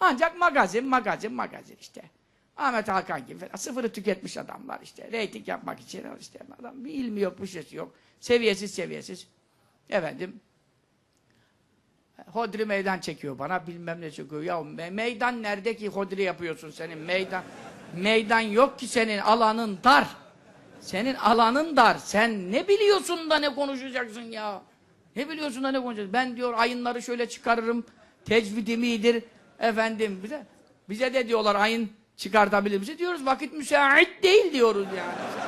Ancak magazin, magazin, magazin işte. Ahmet Hakan gibi falan. Sıfırı tüketmiş adamlar işte. Reyting yapmak için işte. Adam bir ilmi yok, bir şeysi yok. Seviyesiz, seviyesiz. Efendim, Hodri meydan çekiyor bana, bilmem ne çekiyor. Ya me- meydan nerede ki hodri yapıyorsun senin? Meydan meydan yok ki senin, alanın dar. Senin alanın dar. Sen ne biliyorsun da ne konuşacaksın ya? Ne biliyorsun da ne konuşacaksın? Ben diyor ayınları şöyle çıkarırım. İyidir. Efendim bize bize de diyorlar ayın çıkartabilir misin? Diyoruz vakit müsait değil diyoruz yani.